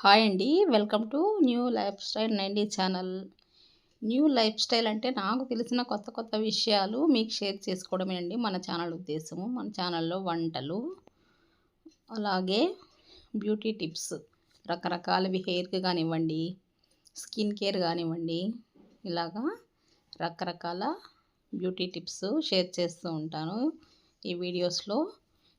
Hi అండి. Welcome to new lifestyle ninety channel. New lifestyle అంటే నాకు తెలిసిన కొత్త కొత్త విషయాలు మీకు షేర్ చేసుకోవడమే అండి మన ఛానల్ ఉద్దేశము. మన ఛానల్లో వంటలు అలాగే బ్యూటీ టిప్స్ రకరకాలవి హెయిర్కి కానివ్వండి స్కిన్ కేర్ కానివ్వండి ఇలాగా రకరకాల బ్యూటీ టిప్స్ షేర్ చేస్తూ ఉంటాను ఈ వీడియోస్లో.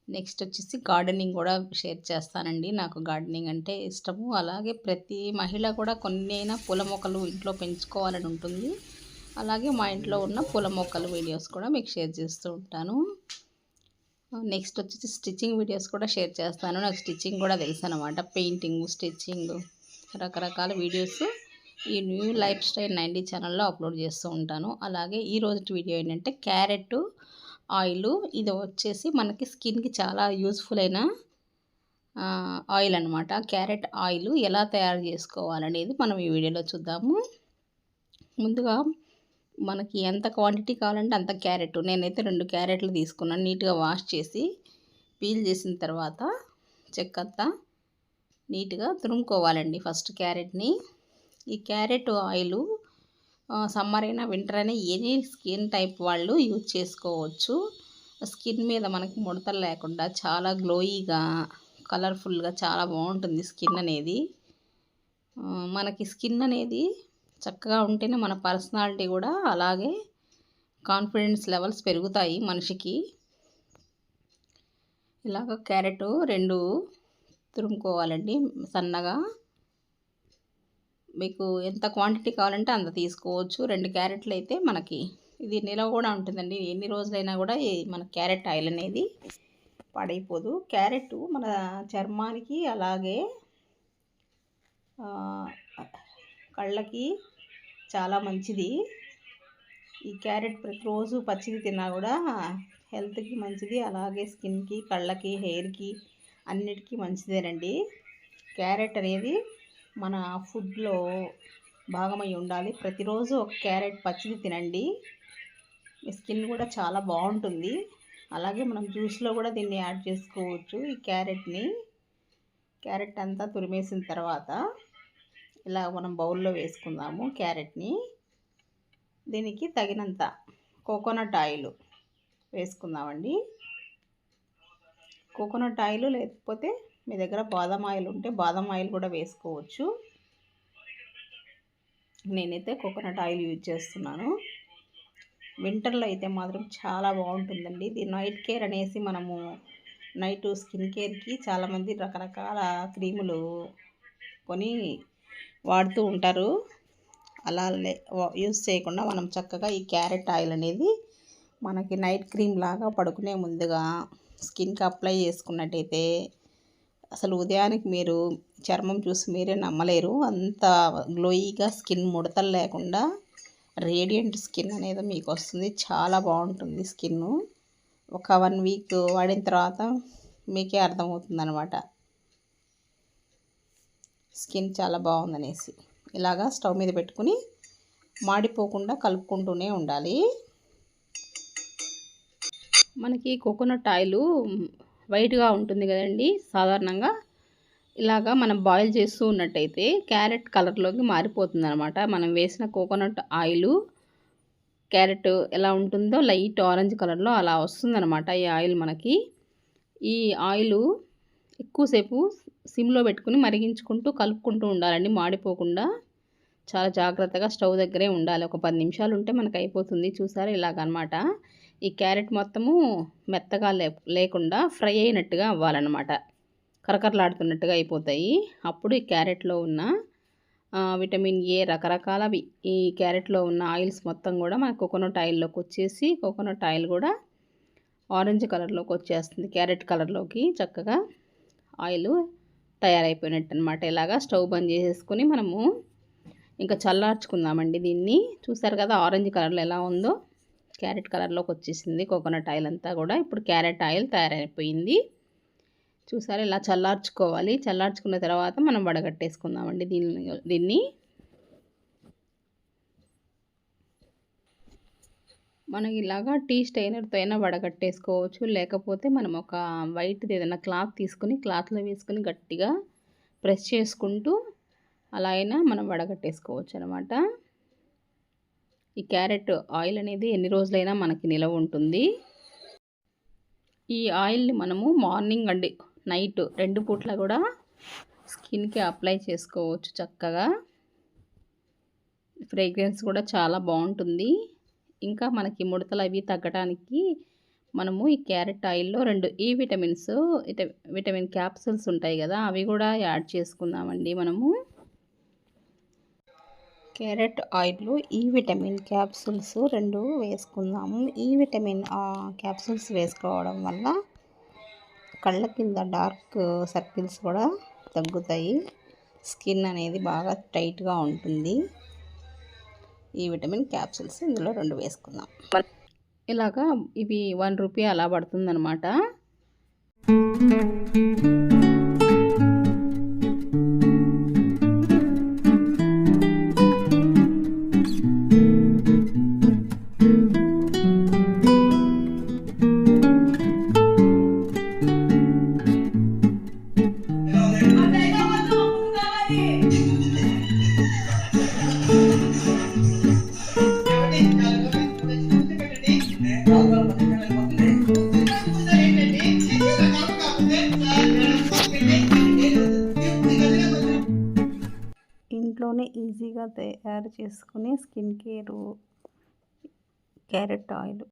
నెక్స్ట్ వచ్చేసి గార్డెనింగ్ కూడా షేర్ చేస్తానండి. నాకు గార్డెనింగ్ అంటే ఇష్టము. అలాగే ప్రతి మహిళ కూడా కొన్ని అయినా పూల మొక్కలు ఇంట్లో పెంచుకోవాలని ఉంటుంది. అలాగే మా ఇంట్లో ఉన్న పూల మొక్కలు వీడియోస్ కూడా మీకు షేర్ చేస్తూ ఉంటాను. నెక్స్ట్ వచ్చేసి స్టిచ్చింగ్ వీడియోస్ కూడా షేర్ చేస్తాను. నాకు స్టిచ్చింగ్ కూడా తెలుసు అనమాట పెయింటింగ్ స్టిచ్చింగ్ రకరకాల వీడియోస్ ఈ న్యూ లైఫ్ స్టైల్ నైంటీ ఛానల్లో అప్లోడ్ చేస్తూ ఉంటాను. అలాగే ఈ రోజు వీడియో ఏంటంటే క్యారెట్ ఆయిల్. ఇది వచ్చేసి మనకి స్కిన్కి చాలా యూస్ఫుల్ అయిన ఆయిల్ అనమాట క్యారెట్ ఆయిల్ ఎలా తయారు చేసుకోవాలనేది మనం ఈ వీడియోలో చూద్దాము. ముందుగా మనకి ఎంత క్వాంటిటీ కావాలంటే అంత క్యారెట్. నేనైతే రెండు క్యారెట్లు తీసుకున్నాను. నీట్గా వాష్ చేసి పీల్ చేసిన తర్వాత చెక్కంతా నీట్గా తురుముకోవాలండి ఫస్ట్ క్యారెట్ని. ఈ క్యారెట్ ఆయిల్ సమ్మర్ అయినా వింటర్ అయినా ఎనీ స్కిన్ టైప్ వాళ్ళు యూజ్ చేసుకోవచ్చు. స్కిన్ మీద మనకి ముడతలు లేకుండా చాలా గ్లోయిగా కలర్ఫుల్గా చాలా బాగుంటుంది స్కిన్ అనేది. మనకి స్కిన్ అనేది చక్కగా ఉంటేనే మన పర్సనాలిటీ కూడా అలాగే కాన్ఫిడెన్స్ లెవెల్స్ పెరుగుతాయి మనిషికి. ఇలాగ క్యారెట్ రెండు తురుముకోవాలండి సన్నగా. మీకు ఎంత క్వాంటిటీ కావాలంటే అంత తీసుకోవచ్చు. రెండు క్యారెట్లు అయితే మనకి ఇది నిలవ కూడా ఉంటుందండి. ఎన్ని రోజులైనా కూడా మన క్యారెట్ ఆయిల్ అనేది పాడైపోదు. క్యారెట్ మన చర్మానికి అలాగే కళ్ళకి చాలా మంచిది. ఈ క్యారెట్ ప్రతిరోజు పచ్చిది తిన్నా కూడా హెల్త్కి మంచిది. అలాగే స్కిన్కి కళ్ళకి హెయిర్కి అన్నిటికీ మంచిదేనండి. క్యారెట్ అనేది మన ఫుడ్లో భాగమై ఉండాలి. ప్రతిరోజు ఒక క్యారెట్ పచ్చిది తినండి. మీ స్కిన్ కూడా చాలా బాగుంటుంది. అలాగే మనం జ్యూస్లో కూడా దీన్ని యాడ్ చేసుకోవచ్చు ఈ క్యారెట్ని. క్యారెట్ అంతా తురిమేసిన తర్వాత ఇలా మనం బౌల్లో వేసుకుందాము క్యారెట్ని. దీనికి తగినంత కోకోనట్ ఆయిల్ వేసుకుందామండి. కోకోనట్ ఆయిల్ లేకపోతే మీ దగ్గర బాదం ఆయిల్ ఉంటే బాదం ఆయిల్ కూడా వేసుకోవచ్చు. నేనైతే కోకోనట్ ఆయిల్ యూజ్ చేస్తున్నాను. వింటర్లో అయితే మాత్రం చాలా బాగుంటుందండి. ఇది నైట్ కేర్ అనేసి మనము నైట్ స్కిన్ కేర్కి చాలామంది రకరకాల క్రీములు కొని వాడుతూ ఉంటారు. అలా యూజ్ చేయకుండా మనం చక్కగా ఈ క్యారెట్ ఆయిల్ అనేది మనకి నైట్ క్రీమ్ లాగా పడుకునే ముందుగా స్కిన్కి అప్లై చేసుకున్నట్టయితే అసలు ఉదయానికి మీరు చర్మం చూసి మీరే నమ్మలేరు. అంత గ్లోయిగా స్కిన్ ముడతలు లేకుండా రేడియంట్ స్కిన్ అనేది మీకు వస్తుంది. చాలా బాగుంటుంది స్కిన్. ఒక వన్ వీక్ వాడిన తర్వాత మీకే అర్థమవుతుంది అనమాట స్కిన్ చాలా బాగుందనేసి. ఇలాగా స్టవ్ మీద పెట్టుకుని మాడిపోకుండా కలుపుకుంటూనే ఉండాలి. మనకి కోకోనట్ ఆయిల్ వైట్గా ఉంటుంది కదండి సాధారణంగా. ఇలాగా మనం బాయిల్ చేస్తూ ఉన్నట్టయితే క్యారెట్ కలర్లోకి మారిపోతుంది అనమాట మనం వేసిన కోకోనట్ ఆయిల్ క్యారెట్ ఎలా ఉంటుందో లైట్ ఆరెంజ్ కలర్లో అలా వస్తుందన్నమాట ఈ ఆయిల్ మనకి. ఈ ఆయిల్ ఎక్కువసేపు సిమ్లో పెట్టుకుని మరిగించుకుంటూ కలుపుకుంటూ ఉండాలండి. మాడిపోకుండా చాలా జాగ్రత్తగా స్టవ్ దగ్గరే ఉండాలి. ఒక పది నిమిషాలు ఉంటే మనకు అయిపోతుంది. చూసారా ఇలాగనమాట. ఈ క్యారెట్ మొత్తము మెత్తగా లేకుండా ఫ్రై అయినట్టుగా అవ్వాలన్నమాట. కరకరలాడుతున్నట్టుగా అయిపోతాయి. అప్పుడు ఈ క్యారెట్లో ఉన్న విటమిన్ ఏ రకరకాల ఈ క్యారెట్లో ఉన్న ఆయిల్స్ మొత్తం కూడా మన కోకోనట్ ఆయిల్లోకి వచ్చేసి కోకోనట్ ఆయిల్ కూడా ఆరెంజ్ కలర్లోకి వచ్చేస్తుంది. క్యారెట్ కలర్లోకి చక్కగా ఆయిల్ తయారైపోయినట్టు అనమాట ఇలాగా స్టవ్ బంద్ చేసేసుకుని మనము ఇంకా చల్లార్చుకుందామండి దీన్ని. చూసారు కదా ఆరెంజ్ కలర్లో ఎలా ఉందో? క్యారెట్ కలర్లోకి వచ్చేసింది. కోకోనట్ ఆయిల్ అంతా కూడా ఇప్పుడు క్యారెట్ ఆయిల్ తయారైపోయింది. చూసారు ఇలా చల్లార్చుకోవాలి. చల్లార్చుకున్న తర్వాత మనం వడగట్టేసుకుందామండి దీన్ని దీన్ని. మనం ఇలాగా టీ స్టైనర్తో అయినా వడగట్టేసుకోవచ్చు. లేకపోతే మనం ఒక వైట్ది ఏదైనా క్లాత్ తీసుకుని క్లాత్లో వేసుకుని గట్టిగా ప్రెస్ చేసుకుంటూ అలా అయినా మనం వడగట్టేసుకోవచ్చు అనమాట ఈ క్యారెట్ ఆయిల్ అనేది ఎన్ని రోజులైనా మనకి నిలవ ఉంటుంది. ఈ ఆయిల్ని మనము మార్నింగ్ అండి నైట్ రెండు పూట్ల కూడా స్కిన్కి అప్లై చేసుకోవచ్చు చక్కగా. ఫ్రేగ్రెన్స్ కూడా చాలా బాగుంటుంది. ఇంకా మనకి ముడతలు అవి తగ్గడానికి మనము ఈ క్యారెట్ ఆయిల్లో రెండు ఈ విటమిన్స్ విటమిన్ క్యాప్సూల్స్ ఉంటాయి కదా అవి కూడా యాడ్ చేసుకుందామండి మనము. క్యారెట్ ఆయిల్ ఈ విటమిన్ క్యాప్సూల్స్ రెండు వేసుకుందాము. ఈ విటమిన్ క్యాప్సూల్స్ వేసుకోవడం వల్ల కళ్ళ కింద డార్క్ సర్కిల్స్ కూడా తగ్గుతాయి. స్కిన్ అనేది బాగా టైట్గా ఉంటుంది. ఈ విటమిన్ క్యాప్సూల్స్ ఇందులో రెండు వేసుకుందాం. ఇలాగా ఇవి వన్ రూపీ అలా పడుతుందన్నమాట. ఈజీగా తయారు చేసుకునే స్కిన్ కేరు క్యారెట్ ఆయిల్.